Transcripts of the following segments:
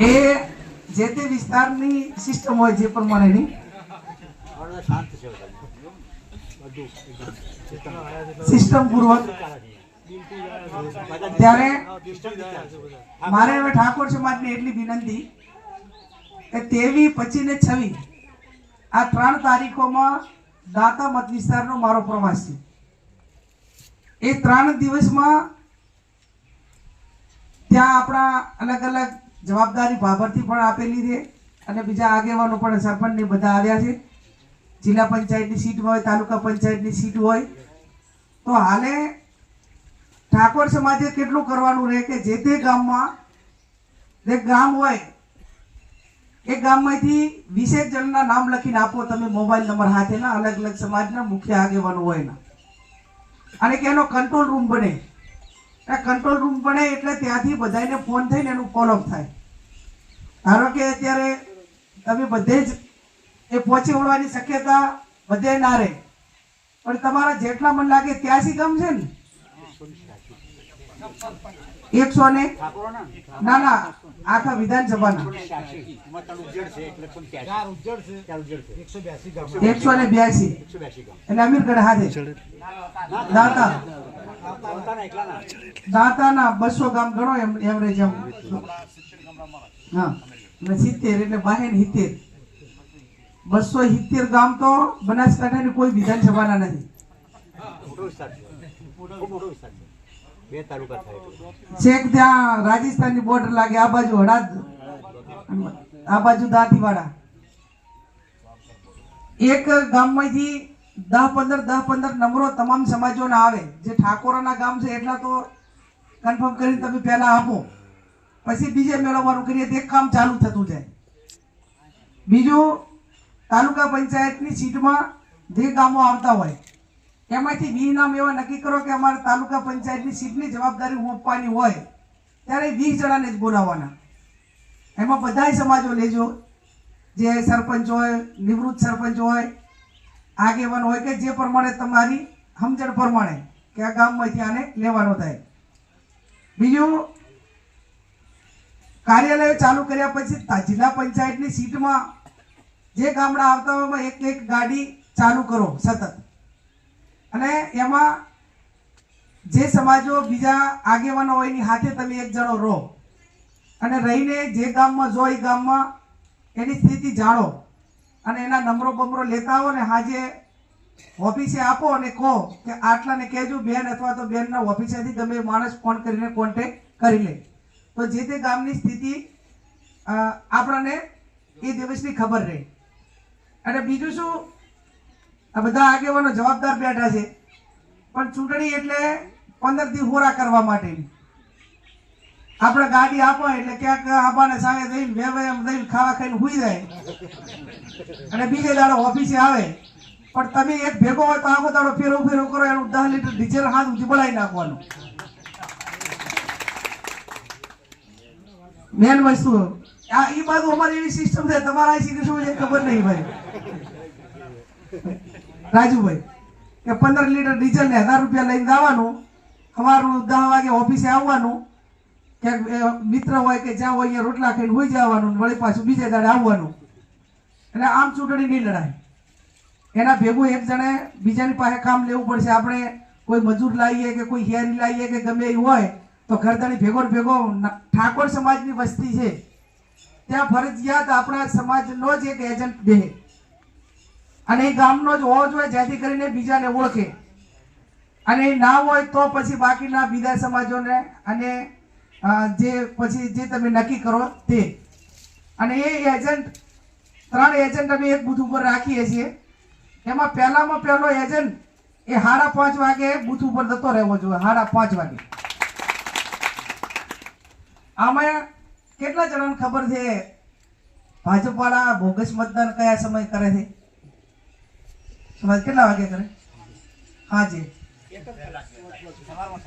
એ જે તે વિસ્તારની સિસ્ટમ હોય જે પ્રમાણેની. સિસ્ટમ પૂર્વક. ત્યારે મારે હવે ઠાકોર સમાજને એટલી વિનંતી કે તેવી પચીસ ને છવી આ ત્રણ તારીખોમાં દાતા મત વિસ્તારનો મારો પ્રવાસ છે. એ ત્રણ દિવસમાં ત્યાં આપણા અલગ અલગ જવાબદારી ભાભરથી પણ આપેલી છે અને બીજા આગેવાનો પણ સરપંચને બધા આવ્યા છે. જિલ્લા પંચાયતની સીટ હોય, તાલુકા પંચાયતની સીટ હોય. તો હાલે ઠાકોર સમાજે કેટલું કરવાનું રહે કે જે તે ગામમાં જે ગામ હોય, એ ગામમાંથી વીસેક જણના નામ લખીને આપો, તમે મોબાઈલ નંબર હાથેના અલગ અલગ સમાજના મુખ્ય આગેવાનો હોય અને કે એનો કંટ્રોલ રૂમ બને. એ કંટ્રોલ રૂમ બને એટલે ત્યાંથી બધાને ફોન થઈને એનું ફોલોઅપ થાય. ધારો કે અત્યારે તમે બધે જ એ પહોંચી વળવાની શક્યતા બધે ના રહે. પણ તમારા જેટલા મન લાગે ત્યાંથી ગમશે છે ને? એકસો ને? ના ના આખા વિધાનસભાના. એકસો ને બ્યાસી. એટલે અમીરગઢ હાથે. દાતા. દાતાના બસો ગામ ગણો એમ એવરેજ એમ હા, અને સિત્તેર એટલે બાહેર સિત્તેર. બસો સિત્તેર ગામ તો બનાસકાંઠાની કોઈ વિધાનસભાના નથી. છેક ત્યાં રાજસ્થાનની બોર્ડર લાગે, આ બાજુ હળાદ આ બાજુ દાંતીવાડા. એક ગામમાંથી દસ પંદર દસ પંદર નંબરો તમામ સમાજોના આવે. જે ઠાકોરાના ગામ છે એટલા તો કન્ફર્મ કરીને તમે પહેલા આપો. પછી બીજે મેળવવાનું કરીએ તે કામ ચાલુ થતું જાય. બીજું, તાલુકા પંચાયતની સીટમાં જે ગામો આવતા હોય, એમાંથી વી નામ એવા નક્કી કરો કે અમારે તાલુકા પંચાયતની સીટની જવાબદારી સોંપવાની હોય, ત્યારે વીસ જણાને જ બોલાવવાના. એમાં બધાય સમાજો લેજો. જે સરપંચ હોય, નિવૃત્ત સરપંચ હોય આગેવાન હોય કે જે પ્રમાણે તમારી સમજણ પ્રમાણે કે આ ગામમાંથી આને લેવાનો થાય. બીજું, કાર્યાલય ચાલુ કર્યા પછી જિલ્લા પંચાયતની સીટમાં જે ગામડા આવતા હોય એક એક ગાડી ચાલુ કરો સતત. અને એમાં જે સમાજો બીજા આગેવાનો હોય એની હાથે તમે એક જણો રહો. અને રહીને જે ગામમાં જો એ ગામમાં એની સ્થિતિ જાણો અને એના નંબરો બમરો લેતા આવો ને હાજે ઓફિસે આપો અને કહો કે આટલાને કહેજો બેન અથવા તો બેનના ઓફિસેથી તમે માણસ ફોન કરીને કોન્ટેક કરી લે. તો જે તે ગામની સ્થિતિ આપણને એ દિવસની ખબર રહે. અને બીજું શું? આ બધા આગેવાનો જવાબદાર બેઠા છે. પણ ચૂંટણી એટલે પંદર દી હોરા કરવા માટેની. આપણે ગાડી આપો એટલે ક્યાંક આબાને સામે બે બે એમ દઈને ખાવા ખાઈને હુઈ જાય. અને બીજે દાડો ઓફિસે આવે. પણ તમે એક ભેગો હોય તો આખો દાડો ફેરો ફેરો કરો, એનું દસ લીટર ડીઝલ હાથ ઊંચી બળાઈ નાખવાનું. મેન વસ્તુ આ એ બાજુ અમારી એવી સિસ્ટમ છે, તમારા અહીંથી શું છે? ખબર નહીં ભાઈ રાજુભાઈ, કે પંદર લીટર ડીઝલ ને હજાર રૂપિયા લઈને જવાનું. અમારું દસ વાગે ઓફિસે આવવાનું. ક્યાંક મિત્ર હોય કે જ્યાં હોય, અહીંયા રોટલા ખાઈને હોઈ જવાનું વળી પાછું બીજે દાડે આવવાનું. એટલે આમ ચૂંટણી નહીં લડાય. એના ભેગું એક જણે બીજાની પાસે કામ લેવું પડશે. આપણે કોઈ મજૂર લાવીએ કે કોઈ હેરી લાવીએ કે ગમે એ હોય, તો ઘરદાણી ભેગો ભેગો ઠાકોર સમાજની વસ્તી છે. ત્યાં ફરજિયાત આપણા સમાજનો જ એક એજન્ટ બે અને એ ગામનો જ હોવો જોઈએ, જેથી કરીને બીજાને ઓળખે. અને એ ના હોય તો પછી બાકીના બીજા સમાજોને અને જે પછી જે તમે નક્કી કરો તે. અને એ એજન્ટ ત્રણ એજન્ટ અમે એક બૂથ ઉપર રાખીએ છીએ. એમાં પહેલામાં પહેલો એજન્ટ એ સાડા પાંચ વાગે બૂથ ઉપર જતો રહેવો જોઈએ, સાડા પાંચ વાગે. આમાં કેટલા જણાને ખબર છે? ભાજપવાળા બોગસ મતદાન કયા સમય કરે છે? કેટલા વાગે કરે? હા જી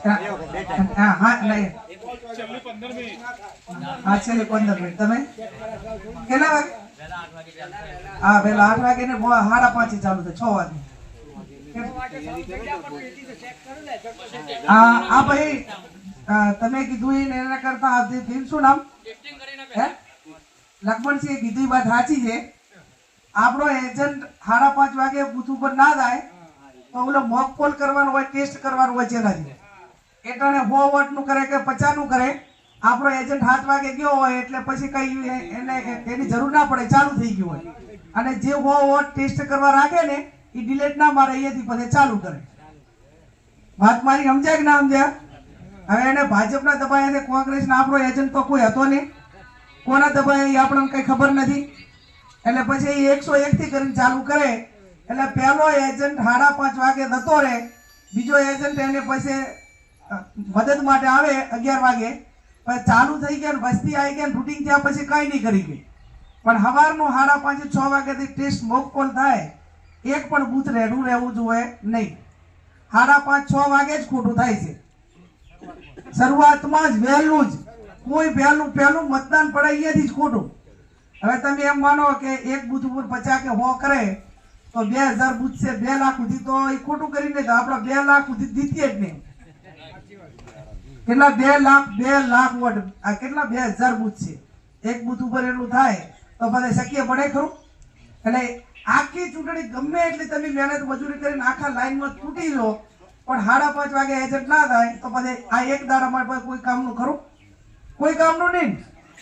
હા હા હા છેલ્લે પંદર મિનિટ તમે કેટલા વાગે હા પેલા આઠ વાગે ને સાડા પાંચે ચાલુ થાય છ વાગે હા આ ભાઈ તમે કીધું ઈ ને એના કરતા આ જે શું નામ હે લક્ષ્મણસિંહે કીધું વાત સાચી છે. આપણો એજન્ટ સાડા પાંચ વાગે બુથ ઉપર ના તો ઓલો મોક પોલ કરવાનો હોય ટેસ્ટ કરવાનું હોય જેનાથી એટલે સો વોટનું કરે કે પચાસનું કરે, આપણો એજન્ટ સાત વાગે ગયો હોય એટલે પછી કઈ એને, એની જરૂર ના પડે, ચાલુ થઈ ગયું હોય. અને જે સો વોટ ટેસ્ટ કરવા રાખે ને એ ડિલેટ ના મારે અહીંયાથી પછી ચાલુ કરે. વાત મારી સમજાય કે ના સમજ્યા? હવે એને ભાજપના દબાય કોંગ્રેસના, આપણો એજન્ટ તો કોઈ હતો નહીં. કોના દબાયા એ આપણને કઈ ખબર નથી. એટલે પછી એકસો એક થી કરીને ચાલુ કરે એટલે પહેલો એજન્ટ સાડા પાંચ વાગે જતો રહે. બીજો એજન્ટ એને પછી મદદ માટે આવે અગિયાર વાગે. પછી ચાલુ થઈ ગયા વસ્તી આવી ગયા રૂટિંગ થયા પછી કંઈ નહીં કરી ગઈ પણ સવારનું સાડા પાંચ છ વાગ્યાથી ટેસ્ટ મોક કોલ થાય. એક પણ બૂથ રેડું રહેવું જોઈએ નહીં. સાડા પાંચ, છ વાગે જ ખોટું થાય છે. શરૂઆતમાં જ વહેલું જ. કોઈ પહેલું પહેલું મતદાન પડે અહીંયાથી જ ખોટું. હવે તમે એમ માનો કે એક બૂથ ઉપર પચાસ કે હો કરે તો બે હજાર પૂછશે બે લાખ સુધી તો એ ખોટું કરીને તો આપણે બે લાખ સુધી જીતીએ જ નહીં. કેટલા બે લાખ બે લાખ વોટ, આ કેટલા બે હજાર બુથ છે? એક બુથ ઉપર એટલું થાય તો બધા શક્ય પડે ખરું? એટલે આખી ચૂંટણી ગમે એટલી તમે મહેનત મજૂરી કરીને આખા લાઈનમાં તૂટી લો, પણ સાડા પાંચ વાગે એજન્ટ ના થાય તો પછી આ એક દાડામાં પછી કોઈ કામનું ખરું? કોઈ કામનું નહીં.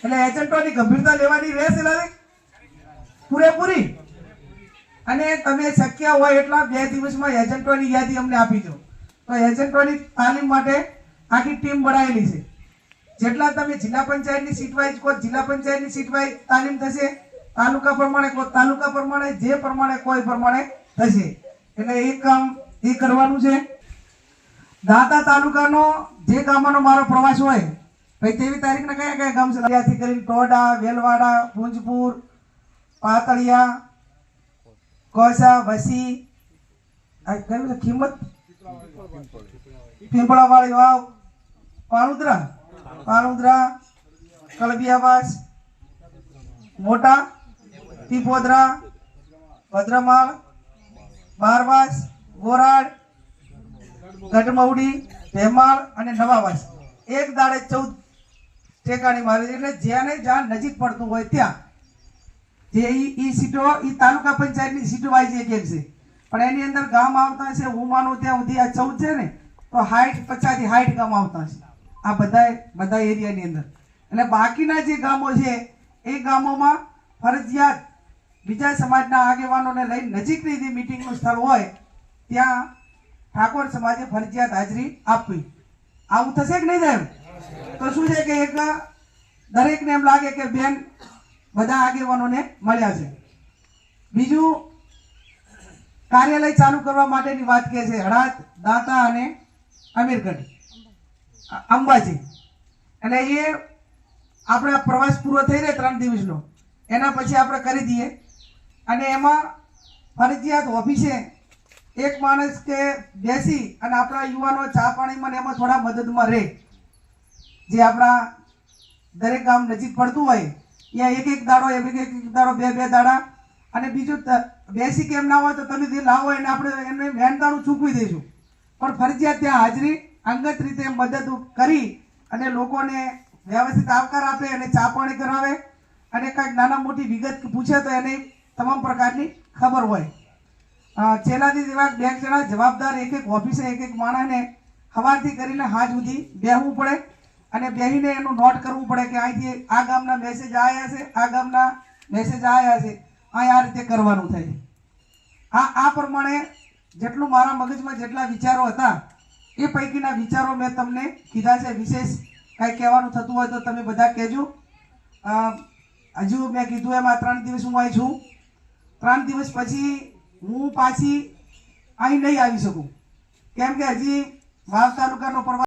એટલે એજન્ટોની ગંભીરતા લેવાની રહેશે લાગે પૂરેપૂરી. અને તમે શક્ય હોય એટલા બે દિવસમાં એજન્ટોની યાદી અમને આપી દો. તો એજન્ટોની તાલીમ માટે આખી ટીમ બનાવેલી છે. જેટલા તમે જિલ્લા પંચાયતની સીટ વાઇઝ કહો, જિલ્લા પંચાયતની સીટ વાઇઝ તાલીમ થશે, તાલુકા પ્રમાણે કહો, તાલુકા પ્રમાણે, જે પ્રમાણે, કોઈ પ્રમાણે થશે. એટલે એ કામ એ કરવાનું છે. દાતા તાલુકાનો જે ગામનો મારો પ્રવાસ હોય, ભાઈ તેવી તારીખના કયા કયા ગામ છે? ત્યાંથી કરીને ટોડા, વેલવાડા, ભુંજપુર, પાતળિયા કોસા, વસી, આ કયું છે? કિંમત પીંપળાવાળી વાવ. પાણુદ્રા પાણુદ્રા કલબિયાવાસ મોટા, પીપોદરા, ભદ્રમાળ, બારવાસ, ગોરાડ ગઢમૌડી ભેમાળ અને નવાવાસ. એક દાડે ચૌદ ટેકાણી મારી એટલે જેને જ્યાં નજીક પડતું હોય ત્યાં જે ઈ સીટો, ઈ તાલુકા પંચાયતની સીટો વાઇઝ એક છે. પણ એની અંદર ગામ આવતા છે, હું માનું ત્યાં સુધી આ ચૌદ છે ને, તો હાઈટ પચાસથી હાઈટ ગામ આવતા છે. આ બધા બધા એરિયાની અંદર. એટલે બાકીના જે ગામો છે, એ ગામોમાં ફરજિયાત બીજા સમાજના આગેવાનોને લઈ નજીકની જે મિટિંગનું સ્થળ હોય, ત્યાં ઠાકોર સમાજે ફરજિયાત હાજરી આપવી. આવું થશે કે નહીં થાય? તો શું છે કે એક દરેકને એમ લાગે કે બેન બધા આગેવાનોને મળ્યા છે. બીજું, કાર્યાલય ચાલુ કરવા માટેની વાત કહે છે હડાત દાંતા અને અમીરગઢ. અંબાજી. એટલે એ આપણે પ્રવાસ પૂરો થઈ રહે ત્રણ દિવસનો. એના પછી આપણે કરી દઈએ. અને એમાં ફરજિયાત ઓફિસે એક માણસ કે બેસી અને આપણા યુવાનો ચા પાણીમાં એમાં થોડા મદદમાં રહે. જે આપણા દરેક ગામ નજીક પડતું હોય ત્યાં એક એક દાડો, એક એક એક દાડો, બે બે દાડા. અને બીજું બેસી કેમ ના હોય તો તમે જે લાવો એને આપણે એમને મહેનતાણું ચૂકવી દઈશું પણ ફરજિયાત ત્યાં હાજરી, અંગત રીતે મદદ કરી અને લોકોને વ્યવસ્થિત આવકાર આપે અને ચા પાણી કરાવે. અને કાંઈક નાના મોટી વિગત પૂછે તો એને તમામ પ્રકારની ખબર હોય. છેલ્લાથી એવા બે જણા જવાબદાર એક એક ઓફિસે, એક એક માણસને સવારથી કરીને હાજ સુધી બેહવું પડે. અને બેહીને એનું નોટ કરવું પડે કે અહીંથી આ ગામના મેસેજ આવ્યા છે, આ ગામના મેસેજ આવ્યા છે. આ રીતે કરવાનું થાય. આ આ પ્રમાણે જેટલું મારા મગજમાં જેટલા વિચારો હતા, એ પૈકીના વિચારો મેં તમને કીધા છે. વિશેષ કાંઈ કહેવાનું થતું હોય તો તમે બધા કહેજો. હજુ મેં કીધું એમ આ ત્રણ દિવસ હું અહીં છું. ત્રણ દિવસ પછી હું પાછી અહીં નહીં આવી શકું. કેમ કે હજી વાવ તાલુકાનો પ્રવાસ